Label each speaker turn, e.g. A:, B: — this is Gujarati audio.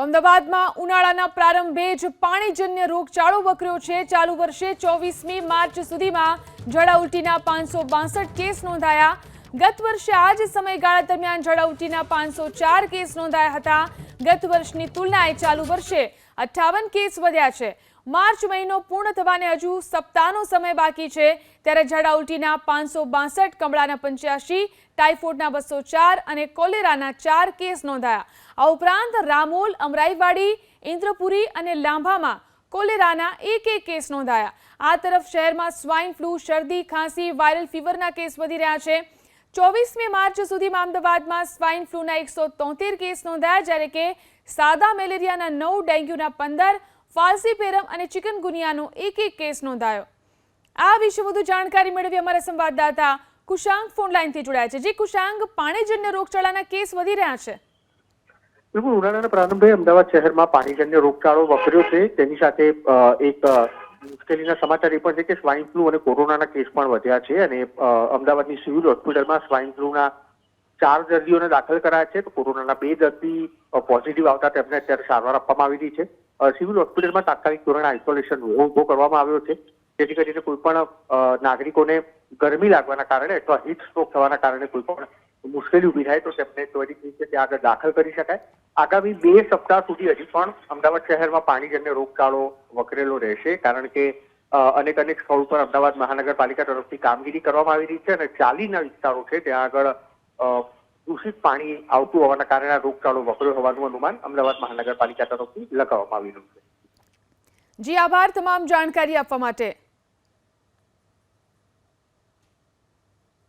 A: અમદાવાદમાં ઉનાળાના પ્રારંભે જ પાણીજન્ય રોગચાળો વકર્યો છે. ચાલુ વર્ષે ચોવીસમી માર્ચ સુધીમાં ઝડા ઉલટીના પાંચસો કેસ નોંધાયા. ગત વર્ષે આ જ સમયગાળા દરમિયાન જળાઉટીના પાંચસો ચાર કેસ નોંધાયા હતા. ગત વર્ષની તુલનાએ ચાલુ વર્ષે અઠ્ઠાવન કેસ વધ્યા છે. માર્ચ મહિનો પૂર્ણ થવાને હજુ સપ્તાહનો સમય બાકી છે. ત્યારે ઝાડા પાંચસો બાસઠ, કમળાના પંચ્યાસી, ટાઇફોઇડના બસો ચાર અને કોલેરાના ચાર કેસ નોંધાયા. આ ઉપરાંત રામોલ, અમરાઈવાડી, ઇન્દ્રપુરી અને લાંભામાં કોલેરાના એક એક કેસ નોંધાયા. આ તરફ શહેરમાં સ્વાઇન ફ્લૂ, શરદી, ખાંસી, વાયરલ ફીવરના કેસ વધી રહ્યા છે. ચોવીસમી માર્ચ સુધીમાં અમદાવાદમાં સ્વાઇન ફ્લૂના એકસો તોતેર કેસ નોંધાયા, જ્યારે કે સાદા મેલેરિયાના નવ, ડેન્ગ્યુના પંદર ફાલસીપેરમ અને ચિકનગુનિયાનો એક એક કેસ નોંધાયો. આ વિશે વધુ જાણકારી મેળવી અમારા સંવાદદાતા કુશાંગ ફોન લાઈનથી જોડાયા છે. જે કુશાંગ, પાણીજન્ય રોગચાળાના કેસ વધી રહ્યા છે.
B: બિલકુલ, ઉનાળાના પ્રારંભે અમદાવાદ શહેરમાં પાણીજન્ય રોગચાળો વકર્યો છે. તેની સાથે એક મુશ્કેલીના સમાચાર એ પણ છે કે સ્વાઇન ફ્લુ અને કોરોનાના કેસ પણ વધ્યા છે અને અમદાવાદની સિવિલ હોસ્પિટલમાં સ્વાઇન ફ્લુના ચાર દર્દીઓને દાખલ કરાયા છે. તો કોરોનાના બે દર્દી પોઝિટિવ આવતા તેમને અત્યારે સારવાર આપવામાં આવી રહી છે. સિવિલ હોસ્પિટલમાં તાત્કાલિક ધોરણે આઇસોલેશન ઊભો કરવામાં આવ્યો છે. જેથી કરીને કોઈ પણ નાગરિકોને ગરમી લાગવાના કારણે અથવા હીટ સ્ટ્રોક થવાના કારણે કોઈ પણ મુશ્કેલી ઊભી થાય તો તેમને ત્વરિત રીતે ત્યાં આગળ દાખલ કરી શકાય. આગામી બે સપ્તાહ સુધી હજી પણ અમદાવાદ શહેરમાં પાણીજન્ય રોગચાળો વકરેલો રહેશે, કારણ કે અનેક અનેક સ્થળ પર અમદાવાદ મહાનગરપાલિકા તરફથી કામગીરી કરવામાં આવી રહી છે અને ચાલીના વિસ્તારો છે, ત્યાં આગળ દૂષિત પાણી આવતું હોવાના કારણે રોગચાળો વકર્યો હોવાનું અનુમાન અમદાવાદ મહાનગરપાલિકા તરફથી લગાવવામાં આવી રહ્યું છે.
A: જી, આભાર તમામ જાણકારી આપવા માટે.